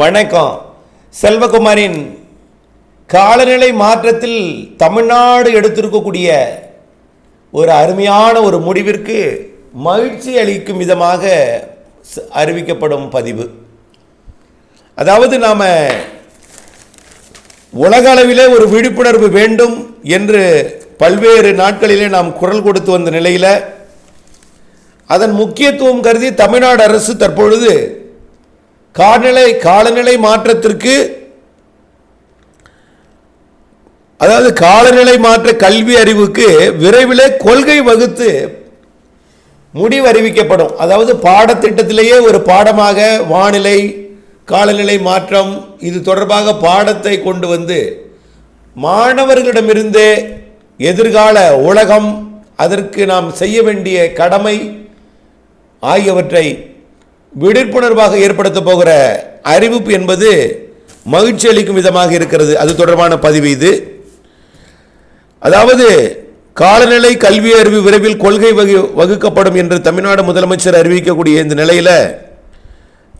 வணக்கம். செல்வகுமாரின் காலநிலை மாற்றத்தில் தமிழ்நாடு எடுத்திருக்கக்கூடிய ஒரு அருமையான ஒரு முடிவிற்கு மகிழ்ச்சி அளிக்கும் விதமாக அறிவிக்கப்படும் பதிவு. அதாவது நாம் உலக அளவிலே ஒரு விழிப்புணர்வு வேண்டும் என்று பல்வேறு நாட்களிலே நாம் குரல் கொடுத்து வந்த நிலையில் அதன் முக்கியத்துவம் கருதி தமிழ்நாடு அரசு தற்பொழுது காலநிலை காலநிலை மாற்றத்திற்கு அதாவது காலநிலை மாற்ற கல்வி அறிவுக்கு விரைவிலே கொள்கை வகுத்து முடிவு அறிவிக்கப்படும். அதாவது பாடத்திட்டத்திலேயே ஒரு பாடமாக வானிலை காலநிலை மாற்றம் இது தொடர்பாக பாடத்தை கொண்டு வந்து மாணவர்களிடமிருந்தே எதிர்கால உலகம் அதற்கு நாம் செய்ய வேண்டிய கடமை ஆகியவற்றை விழிப்புணர்வாக ஏற்படுத்த போகிற அறிவிப்பு என்பது மகிழ்ச்சி அளிக்கும் விதமாக இருக்கிறது. அது தொடர்பான பதிவு இது. அதாவது காலநிலை கல்வி அறிவு விரைவில் கொள்கை வகு வகுக்கப்படும் என்று தமிழ்நாடு முதலமைச்சர் அறிவிக்கக்கூடிய இந்த நிலையில்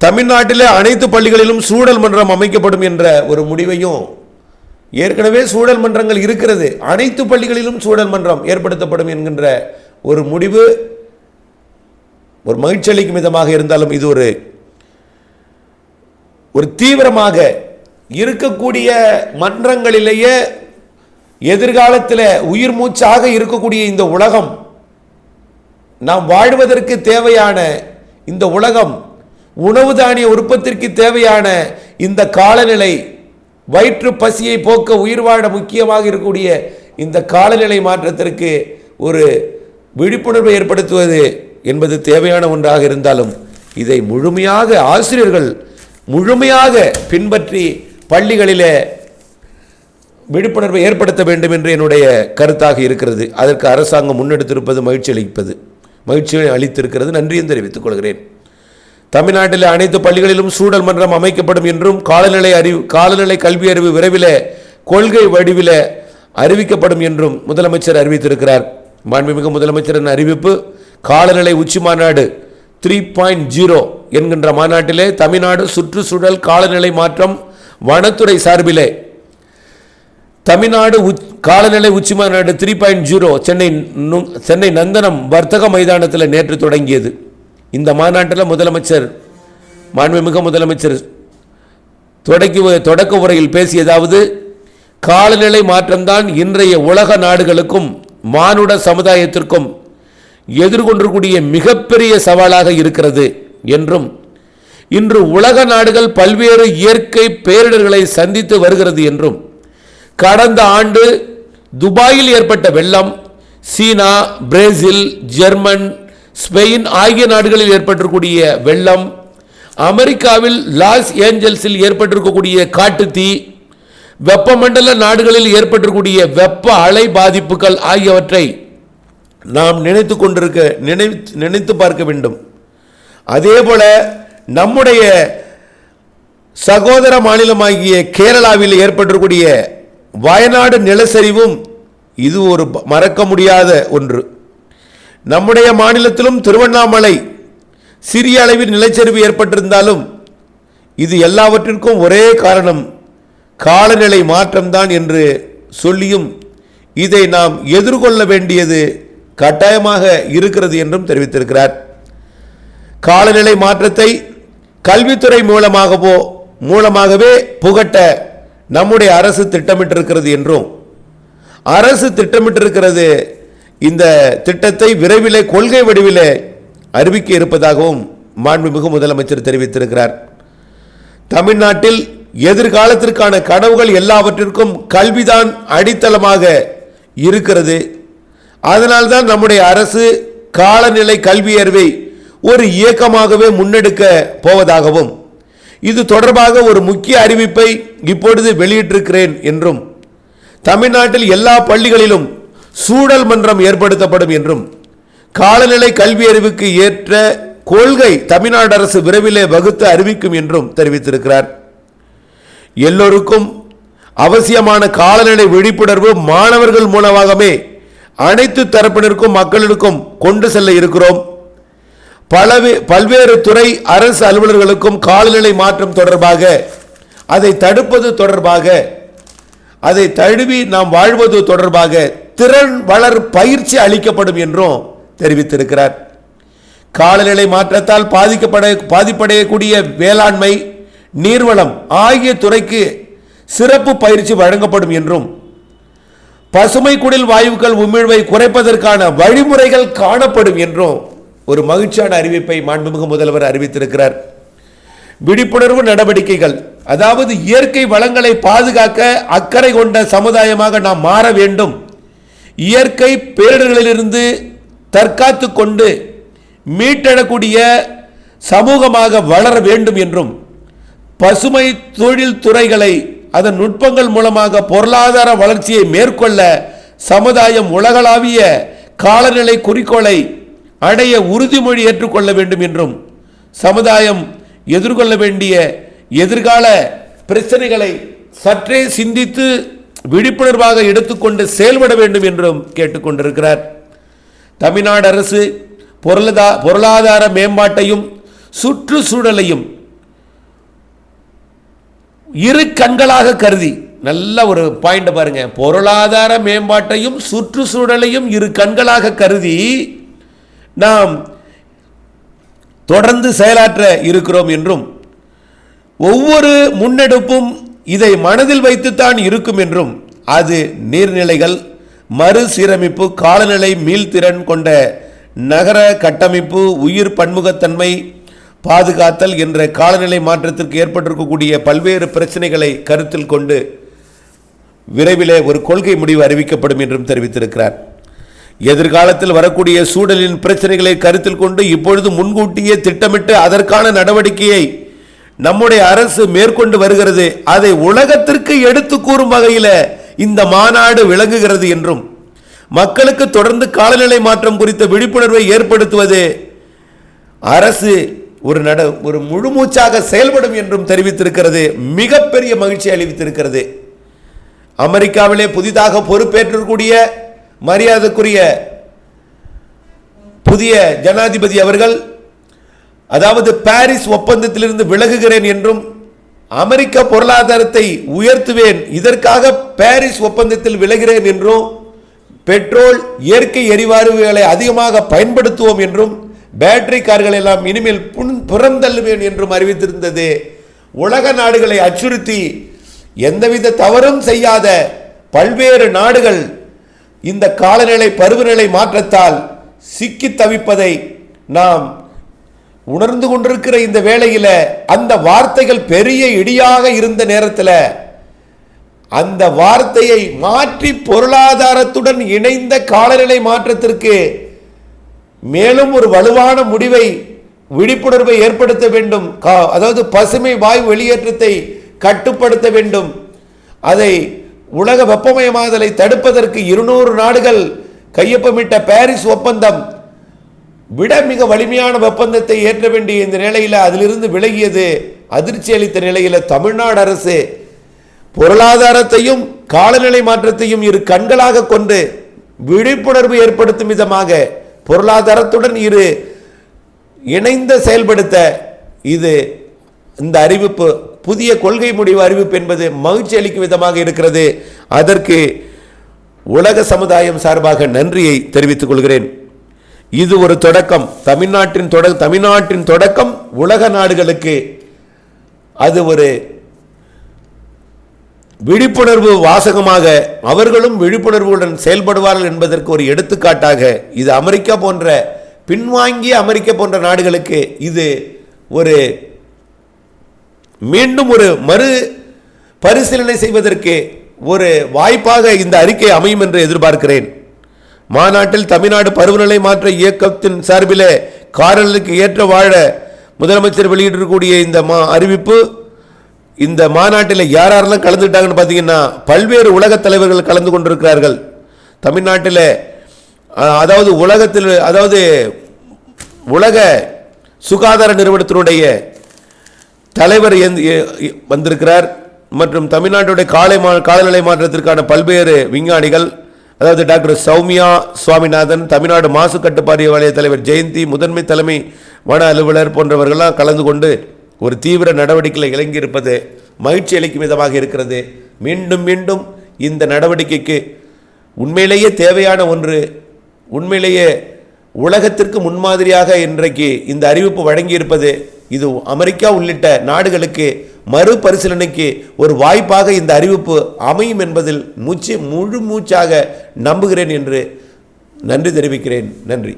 தமிழ்நாட்டில் அனைத்து பள்ளிகளிலும் சூழல் மன்றம் அமைக்கப்படும் என்ற ஒரு முடிவையும் ஏற்கனவே சூழல் மன்றங்கள் இருக்கிறது. அனைத்து பள்ளிகளிலும் சூழல் மன்றம் ஏற்படுத்தப்படும் என்கின்ற ஒரு முடிவு ஒரு மகிழ்ச்சி அளிக்கும் விதமாக இருந்தாலும் இது ஒரு ஒரு தீவிரமாக இருக்கக்கூடிய மன்றங்களிலேயே எதிர்காலத்தில் உயிர் மூச்சாக இருக்கக்கூடிய இந்த உலகம் நாம் வாழ்வதற்கு தேவையான இந்த உலகம் உணவு தானிய உற்பத்திற்கு தேவையான இந்த காலநிலை வயிற்று பசியை போக்க உயிர் வாழ முக்கியமாக இருக்கக்கூடிய இந்த காலநிலை மாற்றத்திற்கு ஒரு விழிப்புணர்வை ஏற்படுத்துவது என்பது தேவையான ஒன்றாக இருந்தாலும் இதை முழுமையாக ஆசிரியர்கள் முழுமையாக பின்பற்றி பள்ளிகளிலே விழிப்புணர்வை ஏற்படுத்த வேண்டும் என்று என்னுடைய கருத்தாக இருக்கிறது. அதற்கு அரசாங்கம் முன்னெடுத்திருப்பது மகிழ்ச்சி அளிப்பது. மகிழ்ச்சியை அளித்திருக்கிறது. நன்றியும் தெரிவித்துக் கொள்கிறேன். தமிழ்நாட்டில் அனைத்து பள்ளிகளிலும் சூழல் மன்றம் அமைக்கப்படும் என்றும் காலநிலை அறிவு காலநிலை கல்வி அறிவு விரைவில் கொள்கை வடிவில் அறிவிக்கப்படும் என்றும் முதலமைச்சர் அறிவித்திருக்கிறார். மாண்புமிகு முதலமைச்சரின் அறிவிப்பு காலநிலை உச்சி மாநாடு த்ரீ பாயிண்ட் ஜீரோ என்கின்ற மாநாட்டிலே தமிழ்நாடு சுற்றுச்சூழல் காலநிலை மாற்றம் வனத்துறை சார்பிலே. தமிழ்நாடு காலநிலை உச்சி மாநாடு three point zero Chennai Chennai Nandanam வர்த்தக மைதானத்தில் நேற்று தொடங்கியது. இந்த மாநாட்டில் முதலமைச்சர் மாண்புமிகு முதலமைச்சர் தொடக்கி உ- தொடக்க உரையில் பேசியதாவது காலநிலை மாற்றம்தான் இன்றைய உலக நாடுகளுக்கும் மானுட சமுதாயத்திற்கும் எதிர்கொண்டிருக்கூடிய மிகப்பெரிய சவாலாக இருக்கிறது என்றும் இன்று உலக நாடுகள் பல்வேறு இயற்கை பேரிடர்களை சந்தித்து வருகிறது என்றும் கடந்த ஆண்டு துபாயில் ஏற்பட்ட வெள்ளம் சீனா பிரேசில் ஜெர்மன் ஸ்பெயின் ஆகிய நாடுகளில் ஏற்பட்டிருக்கக்கூடிய வெள்ளம் அமெரிக்காவில் லாஸ் ஏஞ்சல்ஸில் ஏற்பட்டிருக்கக்கூடிய காட்டுத்தீ வெப்பமண்டல நாடுகளில் ஏற்பட்டிருக்கக்கூடிய வெப்ப அலை பாதிப்புகள் ஆகியவற்றை நாம் நினைத்து கொண்டிருக்க நினை நினைத்து பார்க்க வேண்டும். அதே போல நம்முடைய சகோதர மாநிலமாகிய கேரளாவில் ஏற்பட்டிருக்கூடிய வயநாடு நிலச்சரிவும் இது ஒரு மறக்க முடியாத ஒன்று. நம்முடைய மாநிலத்திலும் திருவண்ணாமலை சிறிய அளவில் நிலச்சரிவு ஏற்பட்டிருந்தாலும் இது எல்லாவற்றிற்கும் ஒரே காரணம் காலநிலை மாற்றம்தான் என்று சொல்லியும் இதை நாம் எதிர்கொள்ள வேண்டியது கட்டாயமாக இருக்கிறது என்றும் தெரிவித்திருக்கிறார். காலநிலை மாற்றத்தை கல்வித்துறை மூலமாகவோ மூலமாகவே புகட்ட நம்முடைய அரசு திட்டமிட்டிருக்கிறது என்றும் அரசு திட்டமிட்டிருக்கிறது இந்த திட்டத்தை விரைவிலே கொள்கை வடிவிலே அறிவிக்க இருப்பதாகவும் மாண்புமிகு முதலமைச்சர் தெரிவித்திருக்கிறார். தமிழ்நாட்டில் எதிர்காலத்திற்கான கனவுகள் எல்லாவற்றிற்கும் கல்விதான் அடித்தளமாக இருக்கிறது. அதனால்தான் நம்முடைய அரசு காலநிலை கல்வி அறிவை ஒரு இயக்கமாகவே முன்னெடுக்க போவதாகவும் இது தொடர்பாக ஒரு முக்கிய அறிவிப்பை இப்பொழுது வெளியிட்டிருக்கிறேன் என்றும் தமிழ்நாட்டில் எல்லா பள்ளிகளிலும் சூழல் மன்றம் ஏற்படுத்தப்படும் என்றும் காலநிலை கல்வி அறிவுக்கு ஏற்ற கொள்கை தமிழ்நாடு அரசு விரைவிலே வகுத்து அறிவிக்கும் என்றும் தெரிவித்திருக்கிறார். எல்லோருக்கும் அவசியமான காலநிலை விழிப்புணர்வு மாணவர்கள் மூலமாகவே அனைத்து தரப்பினருக்கும் மக்களுக்கும் கொண்டு செல்ல இருக்கிறோம். பலவே பல்வேறு துறை அரசு அலுவலர்களுக்கும் காலநிலை மாற்றம் தொடர்பாக அதை தடுப்பது தொடர்பாக அதை தழுவி நாம் வாழ்வது தொடர்பாக திறன் வளர் பயிற்சி அளிக்கப்படும் என்றும் தெரிவித்திருக்கிறார். காலநிலை மாற்றத்தால் பாதிக்கப்பட பாதிப்படையக்கூடிய வேளாண்மை நீர்வளம் ஆகிய துறைக்கு சிறப்பு பயிற்சி வழங்கப்படும் என்றும் பசுமை குடில் வாயுக்கள் உமிழ்வை குறைப்பதற்கான வழிமுறைகள் காணப்படும் என்றும் ஒரு மகிழ்ச்சியான அறிவிப்பை மாண்புமிகு முதல்வர் அறிவித்திருக்கிறார். விழிப்புணர்வு நடவடிக்கைகள் அதாவது இயற்கை வளங்களை பாதுகாக்க அக்கறை கொண்ட சமுதாயமாக நாம் மாற வேண்டும். இயற்கை பேரிடர்களிலிருந்து தற்காத்து கொண்டு மீட்டெழக்கூடிய சமூகமாக வளர வேண்டும் என்றும் பசுமை தொழில் துறைகளை அதன் நுட்பங்கள் மூலமாக பொருளாதார வளர்ச்சியை மேற்கொள்ள சமுதாயம் உலகளாவிய காலநிலை குறிக்கோளை அடைய உறுதிமொழி ஏற்றுக்கொள்ள வேண்டும் என்றும் சமுதாயம் எதிர்கொள்ள வேண்டிய எதிர்கால பிரச்சனைகளை சற்றே சிந்தித்து விழிப்புணர்வாக எடுத்துக்கொண்டு செயல்பட வேண்டும் என்றும் கேட்டுக்கொண்டிருக்கிறார். தமிழ்நாடு அரசு பொருளதா பொருளாதார மேம்பாட்டையும் சுற்றுச்சூழலையும் இரு கண்களாக கருதி. நல்ல ஒரு பாயிண்ட் பாருங்க. பொருளாதார மேம்பாட்டையும் சுற்றுச்சூழலையும் இரு கண்களாக கருதி நாம் தொடர்ந்து செயலாற்ற இருக்கிறோம் என்றும் ஒவ்வொரு முன்னெடுப்பும் இதை மனதில் வைத்துத்தான் இருக்கும் என்றும் அது நீர்நிலைகள் மறுசீரமைப்பு காலநிலை மீள்திறன் கொண்ட நகர கட்டமைப்பு உயிர் பன்முகத்தன்மை பாதுகாத்தல் என்ற காலநிலை மாற்றத்திற்கு ஏற்பட்டிருக்கக்கூடிய பல்வேறு பிரச்சனைகளை கருத்தில் கொண்டு விரைவிலே ஒரு கொள்கை முடிவு அறிவிக்கப்படும் என்றும் தெரிவித்திருக்கிறார். எதிர்காலத்தில் வரக்கூடிய சூழலின் பிரச்சனைகளை கருத்தில் கொண்டு இப்பொழுது முன்கூட்டியே திட்டமிட்டு அதற்கான நடவடிக்கையை நம்முடைய அரசு மேற்கொண்டு வருகிறது. அதை உலகத்திற்கு எடுத்து கூறும் வகையில் இந்த மாநாடு விளங்குகிறது என்றும் மக்களுக்கு தொடர்ந்து காலநிலை மாற்றம் குறித்த விழிப்புணர்வை ஏற்படுத்துவது அரசு ஒரு நட ஒரு முழுமூச்சாக செயல்படும் என்றும் தெரிவித்திருக்கிறது. மிகப்பெரிய மகிழ்ச்சி அளித்திருக்கிறது. அமெரிக்காவிலே புதிதாக பொறுப்பேற்றக்கூடிய மரியாதைக்குரிய புதிய ஜனாதிபதி அவர்கள் அதாவது பாரிஸ் ஒப்பந்தத்திலிருந்து விலகுகிறேன் என்றும் அமெரிக்க பொருளாதாரத்தை உயர்த்துவேன் இதற்காக பாரிஸ் ஒப்பந்தத்தில் விலகிறேன் என்றும் பெட்ரோல் இயற்கை எரிவாயுகளை அதிகமாக பயன்படுத்துவோம் என்றும் பேட்டரி கார்கள் எல்லாம் இனிமேல் புன் புறந்தள்ளுவேன் என்றும் அறிவித்திருந்தது. உலக நாடுகளை அச்சுறுத்தி எந்தவித தவறும் செய்யாத பல்வேறு நாடுகள் இந்த காலநிலை பருவநிலை மாற்றத்தால் சிக்கி தவிப்பதை நாம் உணர்ந்து கொண்டிருக்கிற இந்த வேளையில் அந்த வார்த்தைகள் பெரிய இடியாக இருந்த நேரத்தில் அந்த வார்த்தையை மாற்றி பொருளாதாரத்துடன் இணைந்த காலநிலை மாற்றத்திற்கு மேலும் ஒரு வலுவான முடிவை விழிப்புணர்வை ஏற்படுத்த வேண்டும். கா- அதாவது பசுமை வாயு வெளியேற்றத்தை கட்டுப்படுத்த வேண்டும். அதை உலக வெப்பமயமாதலை தடுப்பதற்கு இருநூறு நாடுகள் கையொப்பமிட்ட பாரிஸ் ஒப்பந்தம். விட மிக வலிமையான ஒப்பந்தத்தை ஏற்ற வேண்டிய இந்த நிலையில் அதிலிருந்து விலகியது அதிர்ச்சி அளித்த நிலையில் தமிழ்நாடு அரசு. பொருளாதாரத்தையும் காலநிலை மாற்றத்தையும் இரு கண்களாக கொண்டு விழிப்புணர்வு ஏற்படுத்தும் விதமாக பொருளாதாரத்துடன் இரு. இணைந்த செயல்படுத்த இது இந்த அறிவிப்பு புதிய கொள்கை முடிவு அறிவிப்பு என்பது மகிழ்ச்சி அளிக்கும் விதமாக இருக்கிறது. அதற்கு உலக சமுதாயம் சார்பாக நன்றியை தெரிவித்துக் கொள்கிறேன். இது ஒரு தொடக்கம். தமிழ்நாட்டின் தொட தமிழ்நாட்டின் தொடக்கம் உலக நாடுகளுக்கு அது ஒரு விழிப்புணர்வு வாசகமாக அவர்களும் விழிப்புணர்வுடன் செயல்படுவார்கள் என்பதற்கு ஒரு எடுத்துக்காட்டாக இது அமெரிக்கா போன்ற பின்வாங்கிய அமெரிக்கா போன்ற நாடுகளுக்கு இது ஒரு மீண்டும் ஒரு மறு பரிசீலனை செய்வதற்கு ஒரு வாய்ப்பாக இந்த அறிக்கை அமையும் என்று எதிர்பார்க்கிறேன். மாநாட்டில் தமிழ்நாடு பருவநிலை மாற்ற இயக்கத்தின் சார்பிலே காரலுக்கு ஏற்ற வாழ முதலமைச்சர் வெளியிட்டிருக்கக்கூடிய இந்த மா அறிவிப்பு இந்த மாநாட்டில் யார் யாரெல்லாம் கலந்துக்கிட்டாங்கன்னு பார்த்தீங்கன்னா பல்வேறு உலகத் தலைவர்கள் கலந்து கொண்டிருக்கிறார்கள். தமிழ்நாட்டில் அதாவது உலகத்தில் அதாவது உலக சுகாதார நிறுவனத்தினுடைய தலைவர் வந்திருக்கிறார். மற்றும் தமிழ்நாட்டுடைய காலை மா காலநிலை மாற்றத்திற்கான பல்வேறு விஞ்ஞானிகள் அதாவது டாக்டர் சௌமியா சுவாமிநாதன் தமிழ்நாடு மாசு கட்டுப்பாடு வாரிய தலைவர் ஜெயந்தி முதன்மை தலைமை வன அலுவலர் போன்றவர்கள்லாம் கலந்து கொண்டு ஒரு தீவிர நடவடிக்கையில் இறங்கியிருப்பது மகிழ்ச்சி அளிக்கும் விதமாக இருக்கிறது. மீண்டும் மீண்டும் இந்த நடவடிக்கைக்கு உண்மையிலேயே தேவையான ஒன்று உண்மையிலேயே உலகத்திற்கு முன்மாதிரியாக இன்றைக்கு இந்த அறிவிப்பு வழங்கியிருப்பது இது அமெரிக்கா உள்ளிட்ட நாடுகளுக்கு மறுபரிசீலனைக்கு ஒரு வாய்ப்பாக இந்த அறிவிப்பு அமையும் என்பதில் மூச்சு முழு மூச்சாக நம்புகிறேன் என்று நன்றி தெரிவிக்கிறேன். நன்றி.